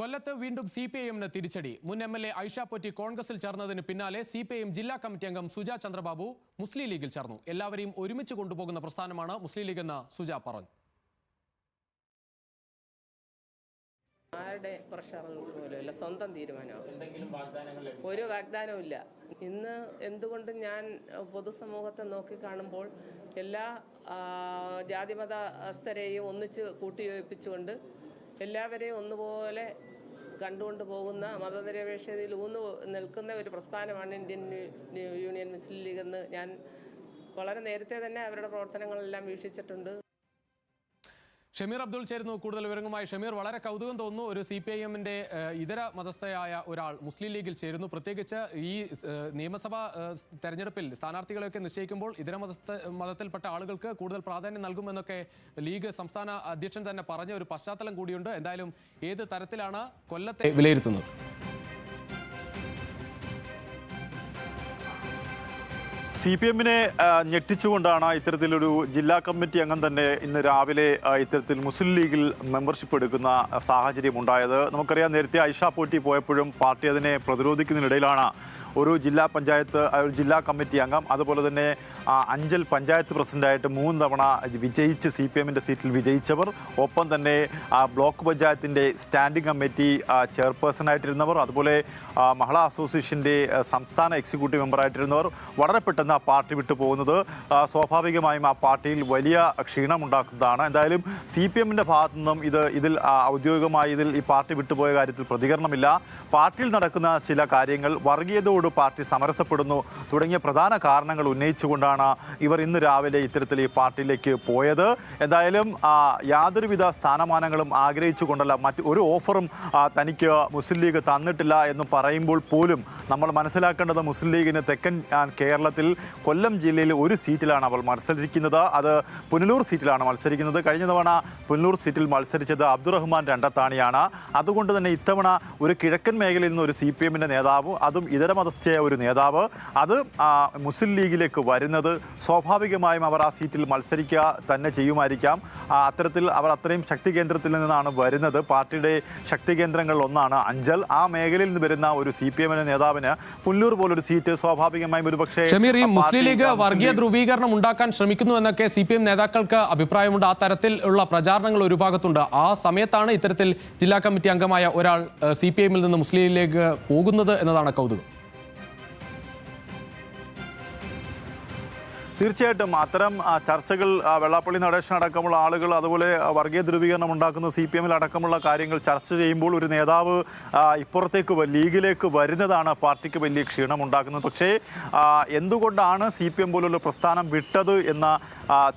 കൊല്ലത്ത് വീണ്ടും C P I എമ്മിന് തിരിച്ചടി. മുൻ M L A Aisha Potti കോൺഗ്രസിൽ ചേർന്നതിന് പിന്നാലെ സി പി ഐ എം ജില്ലാ കമ്മിറ്റി അംഗം സുജ ചന്ദ്രബാബു മുസ്ലിം ലീഗിൽ ചേർന്നു. എല്ലാവരെയും ഒരുമിച്ച് കൊണ്ടുപോകുന്ന പ്രസ്ഥാനമാണ് മുസ്ലിം ലീഗ് എന്ന് സുജ പറഞ്ഞു. ആരുടെ പ്രഷറുകൾ പോലുമില്ല. സ്വന്തം തീരുമാനമാണ് ഒരു വാഗ്ദാനവും ഇല്ല ഇന്ന് എന്തുകൊണ്ട് ഞാൻ പൊതുസമൂഹത്തെ നോക്കി കാണുമ്പോൾ എല്ലാ ജാതിമതസ്ഥരെയും ഒന്നിച്ച് കൂട്ടിയോജിപ്പിച്ചുകൊണ്ട് എല്ലാവരെയും ഒന്നുപോലെ കണ്ടുകൊണ്ട് പോകുന്ന മതനിരപേക്ഷതയിൽ ഊന്നു നിൽക്കുന്ന ഒരു പ്രസ്ഥാനമാണ് ഇന്ത്യൻ യൂണിയൻ മുസ്ലിം ലീഗ് എന്ന് ഞാൻ വളരെ നേരത്തെ തന്നെ അവരുടെ പ്രവർത്തനങ്ങളെല്ലാം വീക്ഷിച്ചിട്ടുണ്ട്. ഷമീർ അബ്ദുൾ ചേരുന്നു. കൂടുതൽ വിവരങ്ങളുമായി ഷമീർ. വളരെ കൗതുകം തോന്നുന്നു ഒരു സി പി ഐ എമ്മിന്റെ ഇതര മതസ്ഥയായ ഒരാൾ മുസ്ലിം ലീഗിൽ ചേരുന്നു. പ്രത്യേകിച്ച് ഈ നിയമസഭാ തെരഞ്ഞെടുപ്പിൽ സ്ഥാനാർത്ഥികളെയൊക്കെ നിശ്ചയിക്കുമ്പോൾ ഇതര മതസ്ഥ മതത്തിൽപ്പെട്ട ആളുകൾക്ക് കൂടുതൽ പ്രാധാന്യം നൽകുമെന്നൊക്കെ ലീഗ് സംസ്ഥാന അധ്യക്ഷൻ തന്നെ പറഞ്ഞ ഒരു പശ്ചാത്തലം കൂടിയുണ്ട്. എന്തായാലും ഏത് തരത്തിലാണ് കൊല്ലത്തെ വിലയിരുത്തുന്നത്? സി പി എമ്മിനെ ഞെട്ടിച്ചുകൊണ്ടാണ് ഇത്തരത്തിലൊരു ജില്ലാ കമ്മിറ്റി അംഗം തന്നെ ഇന്ന് രാവിലെ ഇത്തരത്തിൽ മുസ്ലിം ലീഗിൽ മെമ്പർഷിപ്പ് എടുക്കുന്ന സാഹചര്യം ഉണ്ടായത്. നമുക്കറിയാം നേരത്തെ ഐഷ പോറ്റി പോയപ്പോഴും പാർട്ടി അതിനെ പ്രതിരോധിക്കുന്നതിനിടയിലാണ് ഒരു ജില്ലാ പഞ്ചായത്ത് ഒരു ജില്ലാ കമ്മിറ്റി അംഗം. അതുപോലെ തന്നെ അഞ്ചൽ പഞ്ചായത്ത് പ്രസിഡന്റായിട്ട് മൂന്ന് തവണ വിജയിച്ച് സി പി എമ്മിന്റെ സീറ്റിൽ വിജയിച്ചവർ ഒപ്പം തന്നെ ബ്ലോക്ക് പഞ്ചായത്തിന്റെ സ്റ്റാൻഡിംഗ് കമ്മിറ്റി ചെയർപേഴ്സണായിട്ടിരുന്നവർ അതുപോലെ മഹിളാ അസോസിയേഷന്റെ സംസ്ഥാന എക്സിക്യൂട്ടീവ് മെമ്പറായിട്ടിരുന്നവർ വളരെ പെട്ടെന്ന് ആ പാർട്ടി വിട്ടു പോകുന്നത്. സ്വാഭാവികമായും ആ പാർട്ടിയിൽ വലിയ ക്ഷീണമുണ്ടാക്കുന്നതാണ്. എന്തായാലും സി പി എമ്മിന്റെ ഭാഗത്തു നിന്നും ഇത് ഇതിൽ ഔദ്യോഗികമായി ഇതിൽ ഈ പാർട്ടി വിട്ടുപോയ കാര്യത്തിൽ പ്രതികരണമില്ല. പാർട്ടിയിൽ നടക്കുന്ന ചില കാര്യങ്ങൾ വർഗീയതയോട് പാർട്ടി സമരസപ്പെടുന്നു. തുടങ്ങിയ പ്രധാന കാരണങ്ങൾ ഉന്നയിച്ചുകൊണ്ടാണ് ഇവർ ഇന്ന് രാവിലെ ഇത്തരത്തിൽ ഈ പാർട്ടിയിലേക്ക് പോയത്. എന്തായാലും യാതൊരുവിധ സ്ഥാനമാനങ്ങളും ആഗ്രഹിച്ചുകൊണ്ടല്ല മറ്റ് ഒരു ഓഫറും തനിക്ക് മുസ്ലിം ലീഗ് തന്നിട്ടില്ല എന്ന് പറയുമ്പോൾ പോലും നമ്മൾ മനസ്സിലാക്കേണ്ടത് മുസ്ലിം ലീഗിന് തെക്കൻ കേരളത്തിൽ കൊല്ലം ജില്ലയിൽ ഒരു സീറ്റിലാണ് അവൾ മത്സരിക്കുന്നത്. അത് പുനലൂർ സീറ്റിലാണ് മത്സരിക്കുന്നത്. കഴിഞ്ഞ തവണ പുനലൂർ സീറ്റിൽ മത്സരിച്ചത് അബ്ദുറഹ്മാൻ രണ്ടത്താണിയാണ്. അതുകൊണ്ട് തന്നെ ഇത്തവണ ഒരു കിഴക്കൻ മേഖലയിൽ നിന്ന് ഒരു സി പി എമ്മിന്റെ നേതാവ് അതും ഇതര മതസ്ഥയായ ഒരു നേതാവ്. അത് മുസ്ലിം ലീഗിലേക്ക് വരുന്നത് സ്വാഭാവികമായും അവർ ആ സീറ്റിൽ മത്സരിക്കുക തന്നെ ചെയ്യുമായിരിക്കാം. അത്തരത്തിൽ അവർ അത്രയും ശക്തി കേന്ദ്രത്തിൽ നിന്നാണ് വരുന്നത്. പാർട്ടിയുടെ ശക്തി കേന്ദ്രങ്ങളിൽ ഒന്നാണ് അഞ്ചൽ. ആ മേഖലയിൽ നിന്ന് വരുന്ന ഒരു സി പി എമ്മിന്റെ നേതാവിന് പുല്ലൂർ പോലൊരു സീറ്റ് സ്വാഭാവികമായും ഒരു പക്ഷേ മുസ്ലിം ലീഗ് വർഗീയ ധ്രുവീകരണം ഉണ്ടാക്കാൻ ശ്രമിക്കുന്നു എന്നൊക്കെ സി പി എം നേതാക്കൾക്ക് അഭിപ്രായമുണ്ട്. ആ തരത്തിൽ ഉള്ള പ്രചാരണങ്ങൾ ഒരു ഭാഗത്തുണ്ട്. ആ സമയത്താണ് ഇത്തരത്തിൽ ജില്ലാ കമ്മിറ്റി അംഗമായ ഒരാൾ സി പി എമ്മിൽ നിന്ന് മുസ്ലിം ലീഗിലേക്ക് പോകുന്നത് എന്നതാണ് കൗതുകം. തീർച്ചയായിട്ടും അത്തരം ചർച്ചകൾ വെള്ളാപ്പള്ളി നടേശൻ അടക്കമുള്ള ആളുകൾ അതുപോലെ വർഗീയ ധ്രുവീകരണം ഉണ്ടാക്കുന്ന സി പി എമ്മിൽ അടക്കമുള്ള കാര്യങ്ങൾ ചർച്ച ചെയ്യുമ്പോൾ ഒരു നേതാവ് ഇപ്പുറത്തേക്ക് ലീഗിലേക്ക് വരുന്നതാണ് പാർട്ടിക്ക് വലിയ ക്ഷീണം ഉണ്ടാക്കുന്നത്. പക്ഷേ എന്തുകൊണ്ടാണ് സി പി എം പോലുള്ള പ്രസ്ഥാനം വിട്ടത് എന്ന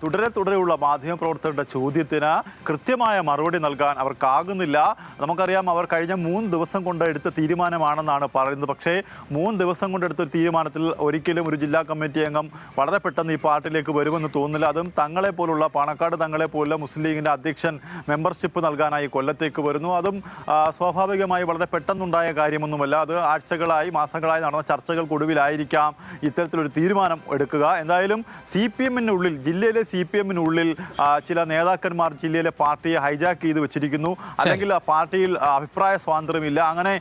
തുടരെ തുടരെയുള്ള മാധ്യമപ്രവർത്തകരുടെ ചോദ്യത്തിന് കൃത്യമായ മറുപടി നൽകാൻ അവർക്കാകുന്നില്ല. നമുക്കറിയാം അവർ കഴിഞ്ഞ മൂന്ന് ദിവസം കൊണ്ട് എടുത്ത തീരുമാനമാണെന്നാണ് പറയുന്നത്. പക്ഷേ മൂന്ന് ദിവസം കൊണ്ട് എടുത്ത ഒരു തീരുമാനത്തിൽ ഒരിക്കലും ഒരു ജില്ലാ കമ്മിറ്റി അംഗം വളരെ പെട്ടെന്ന് ഈ പാർട്ടിയിലേക്ക് വരുമെന്ന് തോന്നുന്നില്ല. അതും തങ്ങളെ പോലുള്ള പാണക്കാട് തങ്ങളെ പോലുള്ള മുസ്ലിം ലീഗിന്റെ അധ്യക്ഷൻ മെമ്പർഷിപ്പ് നൽകാനായി കൊല്ലത്തേക്ക് വരുന്നു. അതും സ്വാഭാവികമായി വളരെ പെട്ടെന്നുണ്ടായ കാര്യമൊന്നുമല്ല. അത് ആഴ്ചകളായി മാസങ്ങളായി നടന്ന ചർച്ചകൾക്കൊടുവിലായിരിക്കാം ഇത്തരത്തിലൊരു തീരുമാനം എടുക്കുക. എന്തായാലും സി പി എമ്മിനുള്ളിൽ ജില്ലയിലെ സി പി എമ്മിനുള്ളിൽ ചില നേതാക്കന്മാർ ജില്ലയിലെ പാർട്ടിയെ ഹൈജാക്ക് ചെയ്ത് വെച്ചിരിക്കുന്നു. അല്ലെങ്കിൽ ആ പാർട്ടിയിൽ അഭിപ്രായ സ്വാതന്ത്ര്യമില്ല. അങ്ങനെ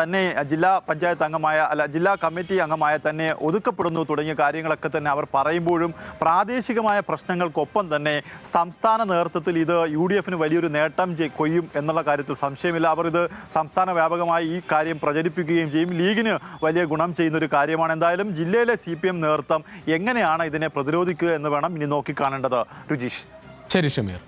തന്നെ ജില്ലാ പഞ്ചായത്ത് അംഗമായ അല്ല ജില്ലാ കമ്മിറ്റി അംഗമായ തന്നെ ഒതുക്കപ്പെടുന്നു തുടങ്ങിയ കാര്യങ്ങളൊക്കെ തന്നെ അവർ പറയുമ്പോഴും പ്രാദേശികമായ പ്രശ്നങ്ങൾക്കൊപ്പം തന്നെ സംസ്ഥാന നേതൃത്വത്തിൽ ഇത് യു ഡി എഫിന് വലിയൊരു നേട്ടം കൊയ്യും എന്നുള്ള കാര്യത്തിൽ സംശയമില്ല. അവർ ഇത് സംസ്ഥാന വ്യാപകമായി ഈ കാര്യം പ്രചരിപ്പിക്കുകയും ചെയ്യും. ലീഗിന് വലിയ ഗുണം ചെയ്യുന്ന ഒരു കാര്യമാണ് എന്തായാലും ജില്ലയിലെ സി പി എം നേതൃത്വം എങ്ങനെയാണ് ഇതിനെ പ്രതിരോധിക്കുക എന്ന് വേണം ഇനി നോക്കിക്കാണേണ്ടത്. രുചീഷ്. ശരി ഷമീർ.